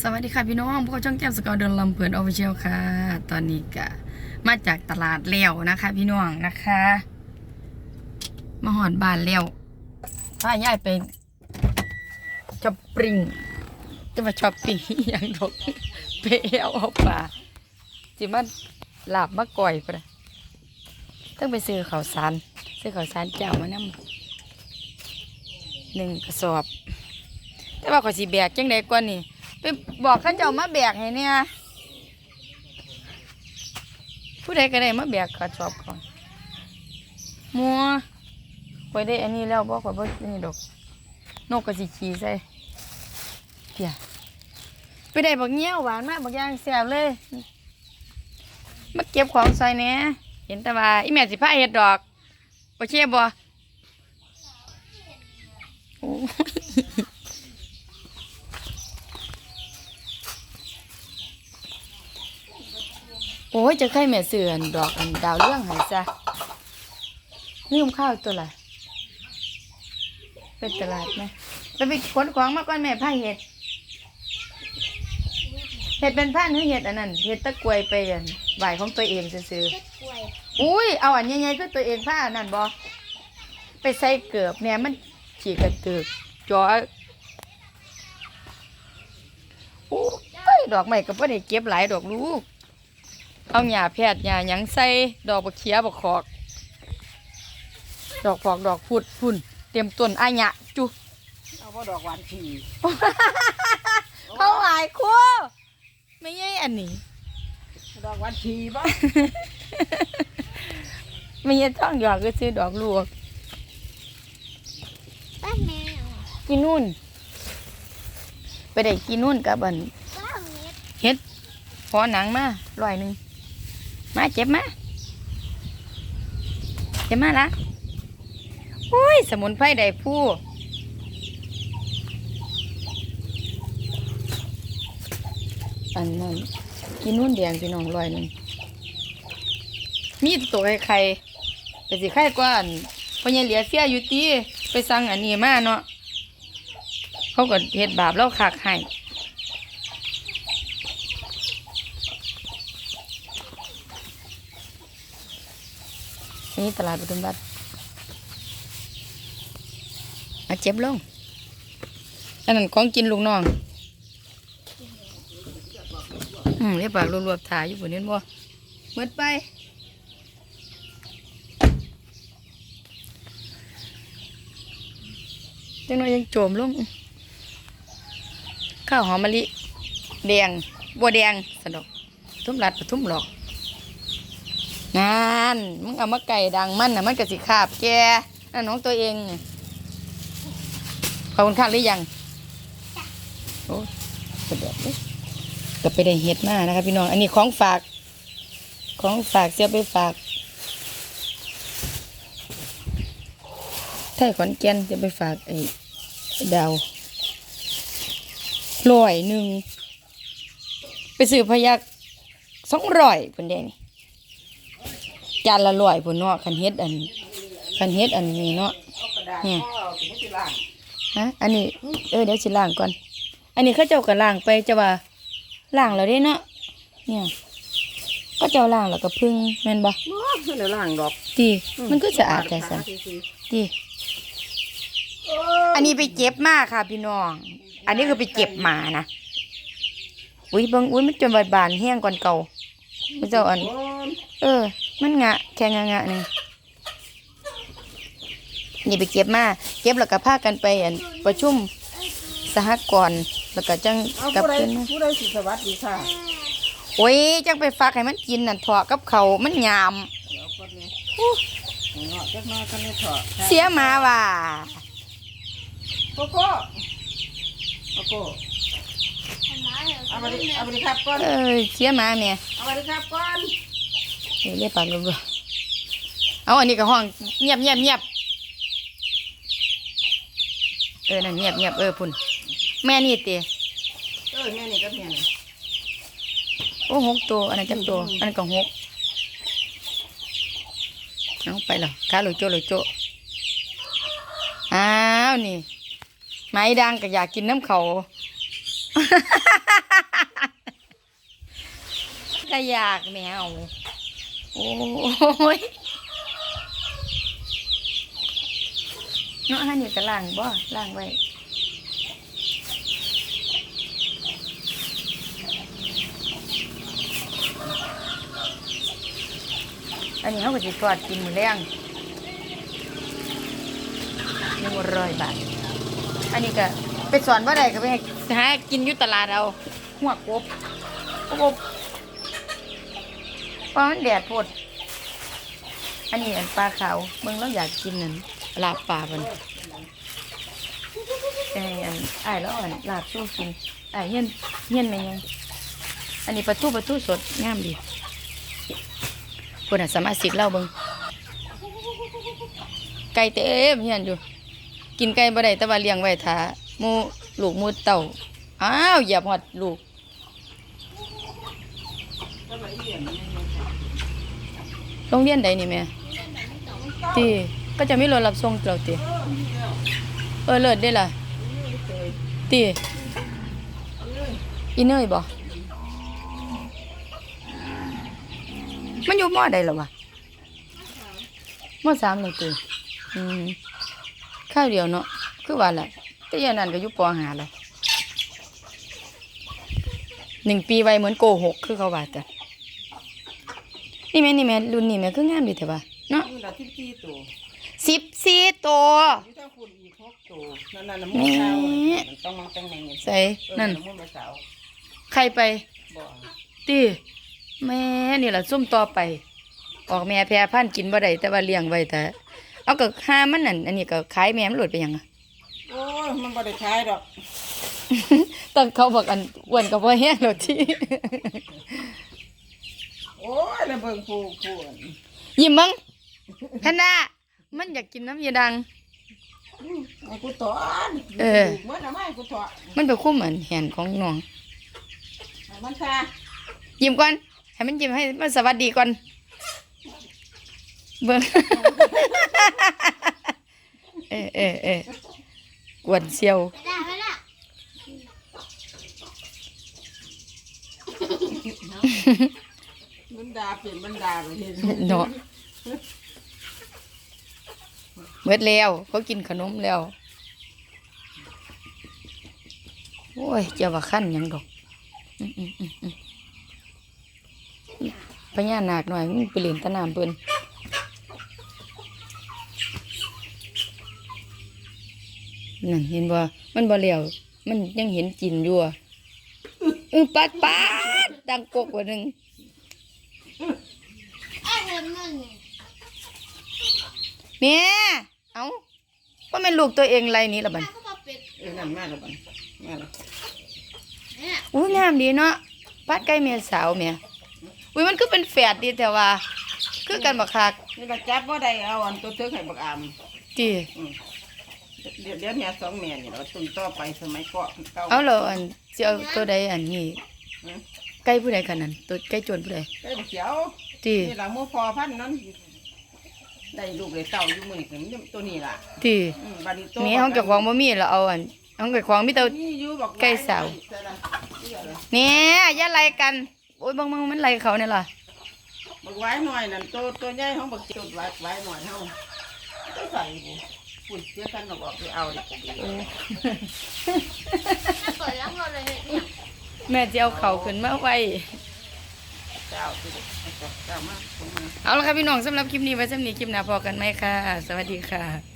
สวัสดีค่ะพี่น้องพวกช่องแก้มสกอร์เดินลำเพลินออฟฟิเชียลค่ะ ตอนนี้ก็มาจากตลาดเลี้ยวนะคะ พี่น้องนะคะ มาหอดบ้านเลี้ยวพาย่ายไปช้อปปิ้งจะมาช้อปปิ้งอย่างดอกไปเอาเอาปลาจิมาหลาบมาก่อยปะต้องไปซื้อข้าวสารซื้อข้าวสารเจ้ามานำหนึ่งกระสอบ แต่ว่าขอสิแบกจังไดกว่านี่ บอกข้าเจ้ามาแบกให้เนี่ยผู้ใดก็ได้มาแบกกระสอบก่อนมัวข่อยได้อันนี้แล้วบ่ข่อยบ่นี่ดอก นกก็สิขี่ใส่เพียไปได้บักเงี้ยวหวานมากบักย่างแซ่บเลย มาเก็บของใส่แหน่เห็นแต่ว่าอีแม่สิพาเฮ็ดดอกบ่เชื่อบ่โอ้ อ้ยจะใครแม่เสือนดอกอันดาวเรื่องหายซะนี่มข้าวตัวละเป็นตลาดไหมไปไปขนของมาก่อนแม่ผ้าเห็ดเห็ดเป็นผ้าหรือเห็ดอันนั้นเห็ดตะกวยไปอันไหวของตัวเองซื้อๆอุ้ยเอาอันใหญ่ๆก็ตัวเองผ้าอันนั่นบอไปใส่เกือบเนี่ยมันฉีกกระตึกจอโอ้ยดอกใหม่ก็ไม่ได้เก็บหลายดอกลูก เอาหญ้าแพทย์หญ้าหยังใส่ดอกบักเขียบักขอก ดอกฟอกดอกพุดพุ่นเตรียมต้นอาหยะจุเอาว่าดอกหวานขี่เขาหายครัวไม่ใช่อันนี้ ดอกหวานขี่ปะไม่ใช่ท้องหยอกก็ซื้อดอกลวกบ้านแมวกินนู่น ไปได้กินนู่นกับอันบ้านเม็ดเฮ็ดพอหนังมาร้อยหนึ่ง มาเจ็บมาเจ็บมาละโอ้ย สมุนไพรใดผู้อันนั้นกินนู่นแดงพี่น้องร้อยหนึ่งมีตัวไข่ๆแต่สิไข่กว่าอันพอยังเหลียเสียอยู่ตีไปสั่งอันนี้มาเนาะเขาก็เฮ็ดบาปแล้วขากให้ นี่ตลาดปทุมรัฐมาเจ็บลงอันนั้นของกินลูกน้อง อืมเรียบปากรวบๆถ่ายอยู่บนนี้บ่เมื่อไป จังน้อยยังโจมลง ข้าวหอมมะลิ แดง บัวแดงสะดอกทุ่มรัฐปทุมหลอก งานมึงเอามาไก่ดังมันนะมันก็สิขาบแกนั่นของตัวเองนี่ขอบคุณค่ะหรือยังโอ้กระเดดเลยก็ไปได้เห็ดมานะคะพี่น้อง อันนี้ของฝาก ของฝากเสียไปฝากไทยขอนแก่นจะไปฝากไอ้ดาวร้อยหนึ่ง ไปซื้อพยักสองร้อยคนเดียวนี่ จานละร้อยพุ่นเนาะคันเฮ็ดอันคันเฮ็ดอันนี้เนาะเอากระดาษเนี่ยพ่อถึงไม่ติล่างฮะอันนี้เออเดี๋ยวสิล้างก่อน อันนี้เขาเจ้าก็ล้างไปจะว่าล้างแล้วเด้เนาะเนี่ยก็เจ้าล้างแล้วก็พึ่งแม่นบ่บ่เดี๋ยวล่างดอกดีมันก็สะอาดแต่สั่นดีอันนี้ไปเจ็บมากค่ะพี่น้อง อันนี้คือไปเจ็บหมานะอุ้ยเบิ่งอุ้ยมันจนบาดบานแห้งกว่าเก่ามันเจ้าอัน เออ มันงะแค่งะงะนี่นี่ไปเก็บมาเก็บแล้วก็พากันไปอันประชุมสหกรณ์แล้วก็จังเอากลับผู้ใดขึ้นมาผู้ใดสิสวัสดีค่ะโอ้ยจังไปฟักให้มันกินนั่นถอกับเขาวมันยาม เดี๋ยวก่อนเนี่ยเนาะจักหน้อยกันเลยเถอะเสียหมาว่าโกโก้โกโก้ทำไมเหรอเอาไปดิเอาไปดิครับก่อนเออเสียหมาเนี่ยเอาไปดิครับก่อน เดี๋ยวเรียกปากรัวๆเอาอันนี้ก็ห้องเงียบเงียบเงียบเออนั่นเงียบเงียบเออพุ่นแม่นี่เตีเออแม่นี่ก็แม่นี่โอ้หกตัวอันนั้นจักตัวอันนั้นก็หกเอาไปแล้วขาลุยโจลุยโจอ้าวนี่ไม้ดังก็อยากกินน้ำเขาตะอยากแมว โอ้ยเนาะฮันนี่ก็ล้างบ่ล้างไว้อันนี้เขาก็จะทอดกินหมูแรงหนึ่งร้อยบาท อันนี้ก็ไปสอนว่าใดก็ไปให้หากินอยู่ตลาดเอาหัวกบกบ เพราะมันแดดพดอันนี้อันปลาขาวเบิ่งแล้วอยากกินนั่นลาบปลาบันไอ้อันไอ้แล้วอันลาบสู้กินไอ้เฮี้ยนเฮี้ยนไหมยังอันนี้ปลาทูปลาทูสดงามดีคนอะสามารถสิกเล่าเบิงไก่เต็มเฮียนอยู่ กินไก่บ่ได้แต่ว่าเลี้ยงไว้ท่ามูลูกมูเต่าอ้าวเหยียบหอดลูก โรงเรียนใดนี่แม่ตีก็จะมีรถรับส่งเราตีเออเลิศได้ล่ะตีอีเนยบ่มันอยู่มอใดหรอวะมอสามเลยตีอืมข้าวเดียวเนาะคือว่าแหละแต่อยางนั้นก็อยู่ปหาแล้วหนึ่งปีไวเหมือนโกหกคือเขาว่าแต่ นี่แม่นี่แม่รุ่นนี่แม่คืองามดีแต่ว่าเนาะนี่ละที่ตีตัวสิบสี่ตัวอยู่ทางคุณอีกหกตัวนั่นน่ะน้ำมันเช้ามันต้องมาแต่งแหน่งเงินใส่นั่นน้ำมันเช้าใครไปบ่ตีแม่นี่แหละซุ่มต่อไป ออกแม่แพร่พันธุ์กินบ่ได้แต่ว่าเลี้ยงไว้แต่เอาก็หามันนั่นอันนี้ก็ขายแม่มันหลุดไปหยังอะโอ้ยมันบ่ได้ขายดอกตอนเขาบอกอันอ้วนกับว่าแห้งแล้วที่ โอ้ยแล้วเบิ่งผู้ผู้อันยิ้มมั้งแพนด้ามันอยากกินน้ำยาดัง ไอ้กูถอนเออ เมื่อน่ะไม่กูถอนมันไปคุ้มเหมือนแหนของน้อง ให้มันซายิ้มก่อน ให้มันยิ้มให้มันสวัสดีก่อน เบิ่ง เออเออเออกวนเซียว ไปได้ไปละ มันดาเปลี่ยนมันดาเห็นเนาะเบิดแล้วเขากินขนมแล้ว โอ้ยเจ้าว่าขั้นยังดอกพญานาคหน่อยมึงไปเล่นตะนามเพิ่นนั่นเห็นบ่มันบ่แล้วมันยังเห็นจินอยู่อะเออปัดปัดดังกกว่าหนึง ไอ้คนนึงเนี่ยเนี่ยเอาว่าแม่นลูกตัวเองไรนี้ละบัดถ้าเขาบอกเป็ดเออนั่นมาแล้วบัดมาแล้วเนี่ยอุ้ยงามดีเนาะปัดใกล้เมียสาวเมียอุ้ยมันคือเป็นแฝดดีแต่ว่า คือกันบักคักนี่ละจับบ่ได้เอาอันตัวเทือกให้บักอามจีอืมเดี๋ยวเดี๋ยวแม่สองแม่นี่เราตุนต่อไปสมัยก่อนเก่าเอาเหรออันสิเอาตัวใดอันนี้อืม ใกล้ผู้ใดกันนั่นตัวใกล้โจรผู้ใดไอ้บักเขียวจีนี่ละหมูพอพันธุ์นั้นได้ลูกได้เต่าอยู่มือนี่ตัวนี้ล่ะจีอืมบัดนี้ตัวนี่ห้องเก็บของบ่มีแล้วเอาอันห้องเก็บของมีแต่นี่อยู่บอกไก่สาวเนี่ยอย่าไล่กันโอ้ยบางบางมันไล่เขาเนี่ยล่ะบักไว้หน่อยนั่นตัวตัวใหญ่ของบักจุดไว้ไว้หน่อยเฮาไปใส่กูปุ่นเสียกันเราบอกไปเอาดิโอ้ถ้าเปิดแล้วเราเลยเนี่ย แม่จะเอาเขาขึ้นมาไว้เจ้าสิเอาละค่ะพี่น้องสำหรับคลิปนี้ไว้สำหรับนี้คลิปหน้าพอกันไหมค่ะ สวัสดีค่ะ